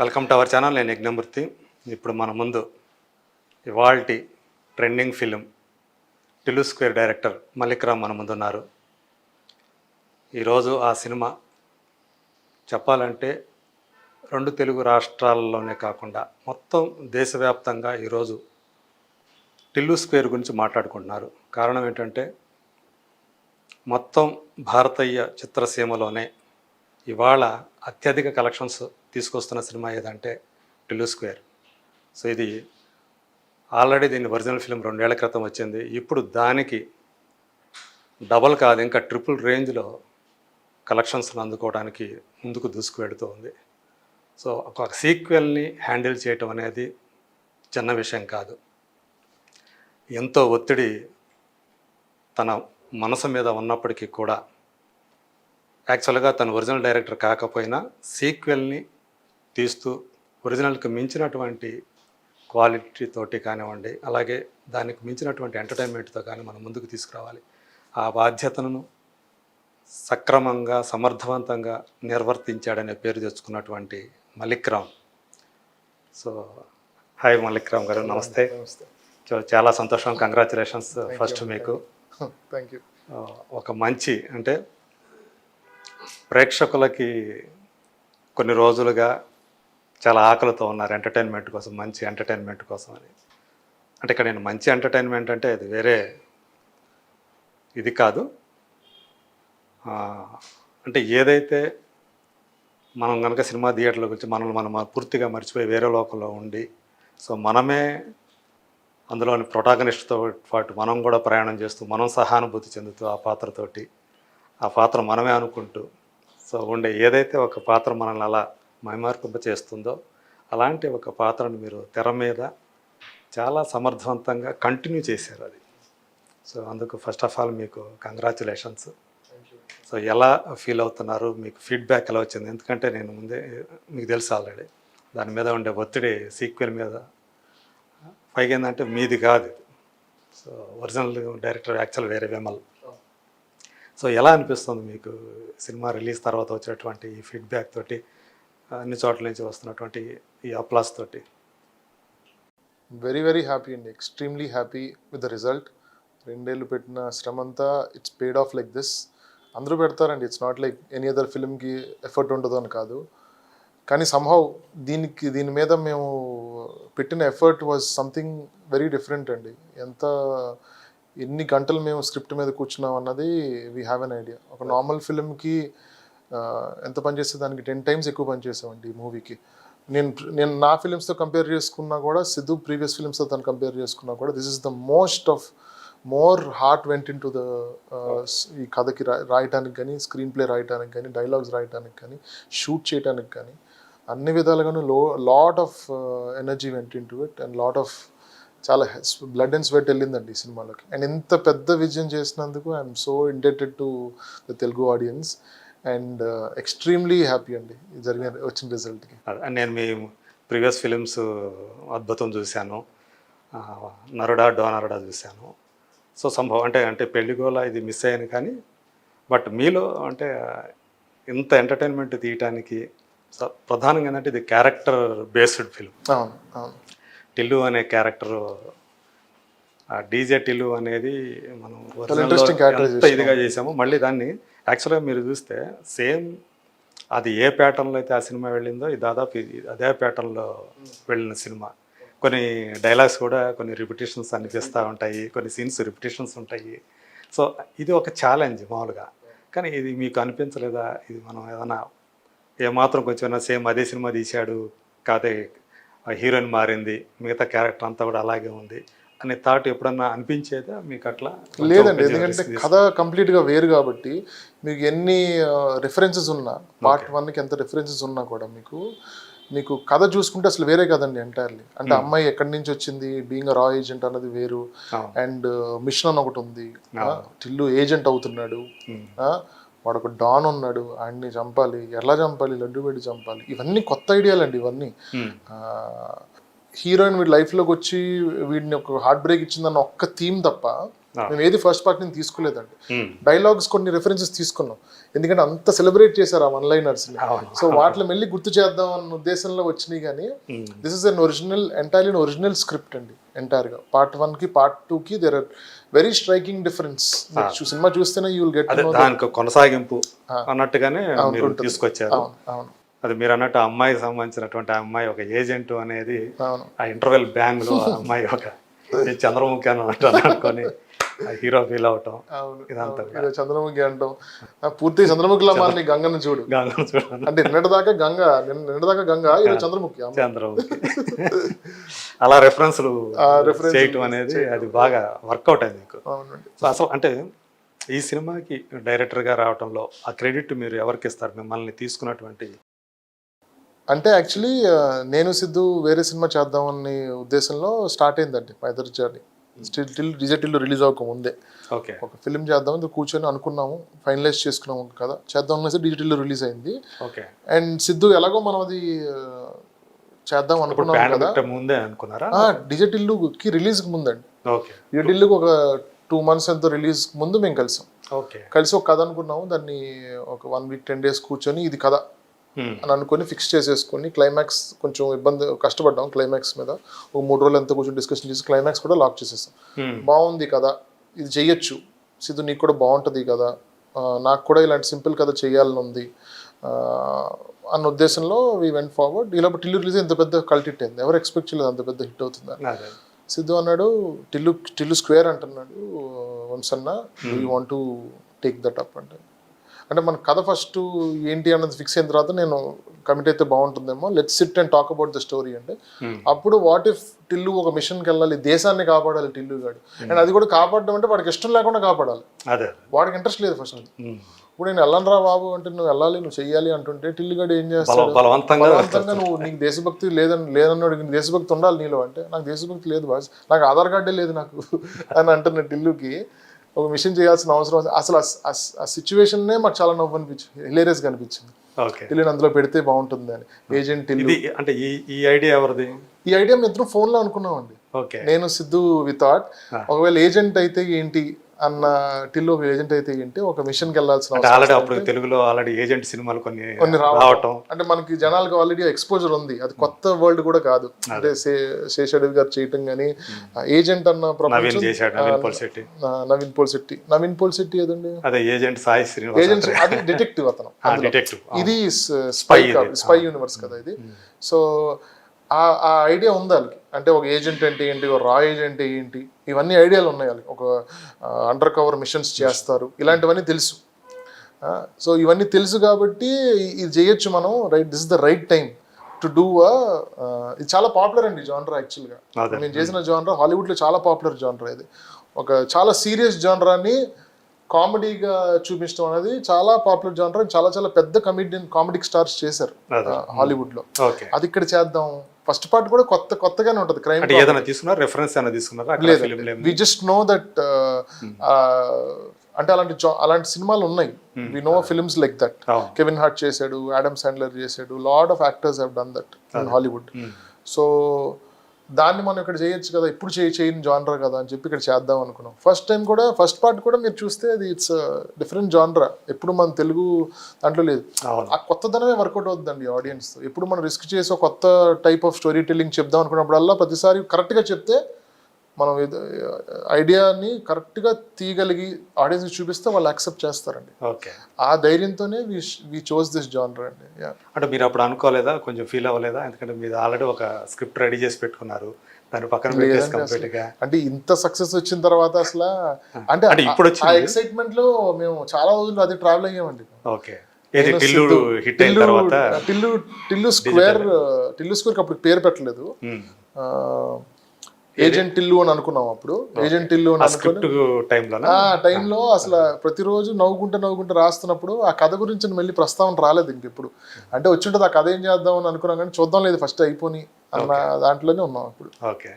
Welcome to our channel నేను యజ్ఞమూర్తి. ఇప్పుడు మన ముందు ఇవాల్టి trending film Tillu square director Mallik Ram మన ముందున్నారు ఈరోజు ఆ సినిమా చెప్పాలంటే రెండు తెలుగు రాష్ట్రాల్లోనే కాకుండా మొత్తం దేశవ్యాప్తంగా ఈరోజు టిల్లు స్క్వేర్ గురించి మాట్లాడుకుంటున్నారు. కారణం ఏంటంటే మొత్తం భారతీయ చిత్రసీమలోనే ఇవాళ అత్యధిక కలెక్షన్స్ తీసుకొస్తున్న సినిమా ఏదంటే టిల్లు స్క్వేర్. సో ఇది ఆల్రెడీ దీని ఒరిజినల్ ఫిలిం రెండేళ్ళ క్రితం వచ్చింది. ఇప్పుడు దానికి డబల్ కాదు ఇంకా ట్రిపుల్ రేంజ్లో కలెక్షన్స్ని అందుకోవడానికి ముందుకు దూసుకు వెళుతూ ఉంది. సో ఒక సీక్వెల్ని హ్యాండిల్ చేయటం అనేది చిన్న విషయం కాదు. ఎంతో ఒత్తిడి తన మనసు మీద ఉన్నప్పటికీ కూడా యాక్చువల్గా తను ఒరిజినల్ డైరెక్టర్ కాకపోయినా సీక్వెల్ని తీస్తూ ఒరిజినల్కి మించినటువంటి క్వాలిటీ తోటి కానివ్వండి అలాగే దానికి మించినటువంటి ఎంటర్టైన్మెంట్తో కానీ మనం ముందుకు తీసుకురావాలి. ఆ బాధ్యతను సక్రమంగా సమర్థవంతంగా నిర్వర్తించాడనే పేరు తెచ్చుకున్నటువంటి మలిక్ రామ్ సో హాయ్ మలిక్ రామ్ గారు నమస్తే. సో చాలా సంతోషం కంగ్రాచులేషన్స్ ఫస్ట్ మీకు. థ్యాంక్ యూ ఒక మంచి అంటే ప్రేక్షకులకి కొన్ని రోజులుగా చాలా ఆకలితో ఉన్నారు ఎంటర్టైన్మెంట్ కోసం మంచి ఎంటర్టైన్మెంట్ కోసం అని. అంటే ఇక్కడ నేను మంచి ఎంటర్టైన్మెంట్ అంటే అది వేరే ఇది కాదు. అంటే ఏదైతే మనం కనుక సినిమా థియేటర్లో వచ్చి మనల్ని మనం పూర్తిగా మర్చిపోయి వేరే లోకంలో ఉండి సో మనమే అందులోని ప్రొటాగనిస్ట్తో పాటు మనం కూడా ప్రయాణం చేస్తూ మనం సహానుభూతి చెందుతూ ఆ పాత్రతోటి ఆ పాత్ర మనమే అనుకుంటూ సో ఉండే ఏదైతే ఒక పాత్ర మనల్ని అలా మైమార్పింప చేస్తుందో అలాంటి ఒక పాత్రను మీరు తెర మీద చాలా సమర్థవంతంగా కంటిన్యూ చేశారు అది. సో అందుకు ఫస్ట్ ఆఫ్ ఆల్ మీకు కంగ్రాచులేషన్స్ సో ఎలా ఫీల్ అవుతున్నారు? మీకు ఫీడ్బ్యాక్ ఎలా వచ్చింది? ఎందుకంటే నేను ముందే మీకు తెలుసు ఆల్రెడీ దాని మీద ఉండే ఒత్తిడి సీక్వెల్ మీద పైగా ఏంటంటే మీది కాదు సో ఒరిజినల్ డైరెక్టర్ యాక్చువల్ వేరే విమల్. సో ఎలా అనిపిస్తుంది మీకు సినిమా రిలీజ్ తర్వాత వచ్చేటువంటి ఈ ఫీడ్బ్యాక్ తోటి? అన్ని చోట్ల నుంచి వస్తున్నటువంటి ఈ అప్లాస్ తోటి. వెరీ వెరీ హ్యాపీ అండి extremely happy with the result రెండేళ్ళు పెట్టిన శ్రమ అంతా it's paid off like this అందరూ పెడతారండి it's not like any other ఫిల్మ్కి effort ఉండదు అని కాదు. కానీ సంహౌ దీనికి దీని మీద మేము పెట్టిన effort was something very different అండి. ఎంత ఎన్ని గంటలు మేము స్క్రిప్ట్ మీద కూర్చున్నాం అన్నది వీ హ్యావ్ ఎన్ ఐడియా ఒక నార్మల్ ఫిల్మ్కి ఎంత పనిచేస్తే దానికి టెన్ టైమ్స్ ఎక్కువ పనిచేసామండి ఈ మూవీకి. నేను నేను నా ఫిలిమ్స్తో కంపేర్ చేసుకున్నా కూడా సిద్ధు ప్రీవియస్ ఫిలిమ్స్తో తను కంపేర్ చేసుకున్నా కూడా this is the most of more heart went into the ఈ కథకి రా రాయటానికి కానీ స్క్రీన్ ప్లే రాయటానికి కానీ డైలాగ్స్ రాయటానికి కానీ షూట్ చేయడానికి కానీ అన్ని విధాలుగాను లో lot of energy went into it and lot of చాలా బ్లడ్ అండ్ స్వెట్ వెళ్ళిందండి ఈ సినిమాలోకి. అండ్ ఇంత పెద్ద విజయం చేసినందుకు I'm so indebted to the Telugu audience and extremely happy అండి జరిగిన వచ్చిన రిజల్ట్కి నేను మీ ప్రీవియస్ ఫిలిమ్స్ అద్భుతం చూశాను. నరుడా డోనరుడా చూశాను. సో సంభవం అంటే అంటే పెళ్ళిగోల ఇది మిస్ అయ్యాను కానీ బట్ మీలో అంటే ఇంత ఎంటర్టైన్మెంట్ తీయటానికి ప్రధానంగా ఏంటంటే ఇది క్యారెక్టర్ బేస్డ్ ఫిల్మ్ అవును అవును. టిల్లు అనే క్యారెక్టర్ ఆ డీజే టిల్లు అనేది మనం. ఎంత ఇదిగా చేసాము మళ్ళీ దాన్ని యాక్చువల్గా మీరు చూస్తే సేమ్ అది ఏ ప్యాటర్న్లో అయితే ఆ సినిమా వెళ్ళిందో ఇది దాదాపు అదే ప్యాటర్న్లో వెళ్ళిన సినిమా. కొన్ని డైలాగ్స్ కూడా కొన్ని రిపిటేషన్స్ అనిపిస్తూ ఉంటాయి కొన్ని సీన్స్ రిపిటేషన్స్ ఉంటాయి. సో ఇది ఒక ఛాలెంజ్ మామూలుగా. కానీ ఇది మీకు అనిపించలేదా? ఇది మనం ఏదైనా ఏమాత్రం కొంచెం సేమ్ అదే సినిమా తీశాడు కాదే హీరోయిన్ మారింది మిగతా క్యారెక్టర్ అంతా కూడా అలాగే ఉంది. అనే థాట్ ఎప్పుడన్నా అనిపించేదా? మీకు అట్లా? లేదండి ఎందుకంటే కథ కంప్లీట్గా వేరు కాబట్టి మీకు ఎన్ని రిఫరెన్సెస్ ఉన్నా పార్ట్ వన్కి ఎంత రిఫరెన్సెస్ ఉన్నా కూడా మీకు మీకు కథ చూసుకుంటే అసలు వేరే కదండి ఎంటైర్లీ అంటే అమ్మాయి ఎక్కడి నుంచి వచ్చింది? బీయింగ్ రా ఏజెంట్ అన్నది వేరు. అండ్ మిషన్ అని ఒకటి ఉంది. టిల్లు ఏజెంట్ అవుతున్నాడు. ఆ, వాడు ఒక డాన్ ఉన్నాడు. ఆయన్ని చంపాలి. ఎలా చంపాలి? లడ్డు పెట్టి చంపాలి. ఇవన్నీ కొత్త ఐడియాలండి ఇవన్నీ. ఉమ్. హీరోయిన్ వీడి లైఫ్లోకి వచ్చి వీడిని ఒక హార్ట్ బ్రేక్ ఇచ్చిందన్న ఒక్క థీమ్ తప్ప. మేము ఏది ఫస్ట్ పార్ట్ నుంచి తీసుకోలేదండి. డైలాగ్స్ కొన్ని రెఫరెన్సెస్ తీసుకున్నాం. ఎందుకంటే అంత సెలబ్రేట్ చేశారు ఆ వన్ లైనర్స్. సో వాటిని మళ్ళీ గుర్తు చేద్దాం అన్న ఉద్దేశంలో వచ్చినాయి కానీ. This is an original entirely original script అండి ఎంటైర్గా. పార్ట్ వన్కి పార్ట్ టూ కి there are very striking difference cinema చూస్తేనే యూ విల్ గెట్ కొనసాగింపు అన్నట్టుగానే తీసుకొచ్చారు. అవును అవును. అది మీరు అన్నట్టు అమ్మాయికి సంబంధించినటువంటి ఆ అమ్మాయి ఒక ఏజెంట్ అనేది ఆ ఇంటర్వెల్ బ్యాంగ్లో అమ్మాయి ఒక చంద్రముఖి అని అనుకొని హీరో ఫీల్ అవటం. ఇదంతా చంద్రముఖి అంటాం. పూర్తి చంద్రముఖిలా మారిన గంగను చూడు. గంగను చూడండి అంటే నిన్నటిదాకా గంగ నిన్న- నిన్నటిదాకా గంగ ఇది చంద్రముఖి. చంద్రముఖి. అలా రెఫరెన్స్లు చేయటం అనేది అది బాగా వర్కౌట్ అయింది మీకు. అసలు అంటే ఈ సినిమాకి డైరెక్టర్గా రావటంలో ఆ క్రెడిట్ మీరు ఎవరికి ఇస్తారు? మిమ్మల్ని తీసుకున్నటువంటి అంటే యాక్చువల్లీ నేను సిద్ధు వేరే సినిమా చేద్దామని ఉద్దేశంలో స్టార్ట్ అయిందండి మా ఇద్దరి journey still till digital release అవ్వక ముందే. ఓకే ఒక ఫిల్మ్ చేద్దాం ఇది కూర్చొని అనుకున్నాము ఫైనలైజ్ చేసుకున్నాము కదా చేద్దాం అనేసి డిజిటల్ రిలీజ్ అయింది. ఓకే అండ్ సిద్ధు ఎలాగో మనం అది చేద్దాం అనుకున్నాం కదా. ముందే అనుకున్నారా? డిజిటల్కి రిలీజ్కి ముందండి. ఓకే ఒక టూ మంత్స్ ఎంతో రిలీజ్ ముందు మేము కలిసాం. ఓకే కలిసి ఒక కథ అనుకున్నాము దాన్ని ఒక వన్ వీక్ టెన్ డేస్ కూర్చొని ఇది కథ. అని అనుకొని ఫిక్స్ చేసేసుకొని క్లైమాక్స్ కొంచెం ఇబ్బంది కష్టపడ్డాం క్లైమాక్స్ మీద. ఒక మూడు రోజులు ఎంతో కొంచెం డిస్కషన్ చేసి క్లైమాక్స్ కూడా లాక్ చేసేస్తాం Hmm. బాగుంది కదా ఇది చెయ్యొచ్చు. సిద్ధు నీకు కూడా బాగుంటుంది కదా నాకు కూడా ఇలాంటి సింపుల్ కథ చేయాలని ఉంది. అన్న ఉద్దేశంలో వీ వెంట్ ఫార్వర్డ్ ఇలా టిల్లు రిలీజ్ ఇంత పెద్ద కల్ట్ హిట్ అయింది. ఎవరు ఎక్స్పెక్ట్ చేయలేదు అంత పెద్ద హిట్ అవుతుందని. సిద్ధు అన్నాడు టిల్లు టిల్లు స్క్వేర్ అంటున్నాడు వంశన్న you want to take that up అంటే అంటే మన కథ ఫస్ట్ ఏంటి అన్నది ఫిక్స్ అయిన తర్వాత నేను కమిట్ అయితే బాగుంటుందేమో. Let sit and talk about the story అంటే Hmm. అప్పుడు వాట్ ఇఫ్ టిల్లు ఒక మిషన్కి వెళ్ళాలి దేశాన్ని కాపాడాలి టిల్లు గాడు. అండ్ అది కూడా కాపాడడం అంటే వాడికి ఇష్టం లేకుండా కాపాడాలి. అదే. వాడికి ఇంట్రెస్ట్ లేదు ఫస్ట్ Hmm. ఇప్పుడు నేను వెళ్ళను రా బాబు అంటే నువ్వు వెళ్ళాలి నువ్వు చెయ్యాలి అంటుంటే టిల్లు గాడు ఏం చేస్తాడు? బలవంతంగా నువ్వు నీకు దేశభక్తి లేదని లేదన్నాడు నీకు దేశభక్తి ఉండాలి నీలో అంటే నాకు దేశభక్తి లేదు బాస్. నాకు ఆధార్ కార్డే లేదు నాకు అని అంటున్న టిల్లుకి ఒక మిషన్ చేయాల్సిన అవసరం. అసలు ఆ- సిచ్యువేషన్నే మాకు చాలా నవ్వు అనిపించింది హిలేరియస్గా అనిపించింది. టిల్లుని అందులో పెడితే బాగుంటుంది అని ఏజెంట్ టిల్లు ఇది అంటే ఈ ఈ ఐడియా ఎవరిది? ఈ ఐడియా మేము ఇద్దరం ఫోన్లో అనుకున్నామండి. నేను సిద్ధు వితౌట్. ఒకవేళ ఏజెంట్ అయితే ఏంటి? అన్న టిల్లు ఒక ఏజెంట్ అయితే ఏంటి ఒక మిషన్కి వెళ్ళాల్సిన ఆల్రెడీ అప్పుడు తెలుగులో ఆల్రెడీ ఏజెంట్ సినిమాలు కొన్ని కొన్ని రావటం. అంటే మనకి జనాలకు ఆల్రెడీ ఎక్స్పోజర్ ఉంది. అది కొత్త వరల్డ్ కూడా కాదు. అంటే శే- శేషాదేవి గారు చేయటం కానీ ఏజెంట్ అన్న నవీన్ చేశాడు నవీన్ పోల్ శెట్టి. నవీన్ పోల్ శెట్టి. ఏదండి? అదే ఏజెంట్ సాయి శ్రీనివాస్ ఏజెంట్ అది డిటెక్టివ్ అతను. డిటెక్టివ్ ఇది స్పై. స్పై యూనివర్స్ కదా ఇది. సో ఆ ఆ ఐడియా ఉంది వాళ్ళకి? అంటే ఒక ఏజెంట్ అంటే ఏంటి ఒక రా ఏజెంట్ ఏంటి ఇవన్నీ ఐడియాలు ఉన్నాయి ఒక అండర్ కవర్ మిషన్స్ చేస్తారు. ఇలాంటివన్నీ తెలుసు. సో ఇవన్నీ తెలుసు కాబట్టి ఇది చేయొచ్చు మనం right this the right time to do ఇది చాలా పాపులర్ అండి జానరా యాక్చువల్గా నేను చేసిన జానరా హాలీవుడ్లో చాలా పాపులర్ జానరా ఇది. ఒక చాలా సీరియస్ జానరాని కామెడీగా చూపించడం అనేది చాలా పాపులర్ జానరా చాలా చాలా పెద్ద కమెడియన్ కామెడీ స్టార్స్ చేశారు అదే. హాలీవుడ్లో. ఓకే. అది ఇక్కడ చేద్దాం. ఫస్ట్ పార్ట్ కూడా కొత్త కొత్తగానే ఉంటుంది క్రైమ్ ఏదైనా తీసుకున్నారా? రెఫరెన్స్ ఏమైనా తీసుకున్నారా? అక్కడ లేదు film we just know that అంటే అలాంటి అలాంటి సినిమాలు ఉన్నాయి. We know films like that Kevin Hart చేశాడు ఆడమ్ శాండ్లర్ చేశాడు lot of actors have done that in Hollywood. So దాన్ని మనం ఇక్కడ చేయొచ్చు కదా ఇప్పుడు చేయి చేయని జానరా కదా అని చెప్పి ఇక్కడ చేద్దాం అనుకున్నాం. ఫస్ట్ టైం కూడా ఫస్ట్ పార్ట్ కూడా మీరు చూస్తే అది ఇట్స్ డిఫరెంట్ జానరా ఎప్పుడు మన తెలుగు దాంట్లో లేదు. ఆ కొత్తదనమే వర్కౌట్ అవుతుందండి ఆడియన్స్ ఎప్పుడు మనం రిస్క్ చేసి ఒక కొత్త టైప్ ఆఫ్ స్టోరీ టెల్లింగ్ చెప్దాం అనుకున్నప్పుడల్లా ప్రతిసారి కరెక్ట్గా చెప్తే మనం ఐడియాని కరెక్ట్గా తీయగలిగి ఆడియన్స్ చూపిస్తే వాళ్ళు యాక్సెప్ట్ చేస్తారండి. ఓకే. ఆ ధైర్యంతోనే వి దిస్ జానర్ అండి. అంటే మీరు అప్పుడు అనుకోలేదా? కొంచెం ఫీల్ అవ్వలేదా? ఎందుకంటే మీరు ఆల్రెడీ ఒక స్క్రిప్ట్ రెడీ చేసి పెట్టుకున్నారు. దాన్ని పక్కన అంటే ఇంత సక్సెస్ వచ్చిన తర్వాత అసలు అంటే ఇప్పుడు ఆ- ఎక్సైట్మెంట్లో మేము చాలా రోజులు అది travel అయ్యామండి. Okay. Tillu Tillu square Tillu square అప్పుడు పేరు పెట్టలేదు. ఏజెంట్ టిల్లు అని అనుకున్నాం అప్పుడు. ఏజెంట్ టిల్లు అని టైంలో అసలు ప్రతిరోజు నవ్వుకుంటూ నవ్వుకుంటూ రాస్తున్నప్పుడు ఆ కథ గురించి మళ్ళీ ప్రస్తావన రాలేదు ఇంకెప్పుడు అంటే వచ్చి ఉంటుంది ఆ కథ ఏం చేద్దాం అని అనుకున్నాం కానీ చూద్దాం లేదు ఫస్ట్ అయిపోని అన్న దాంట్లోనే ఉన్నాం అప్పుడు. ఓకే.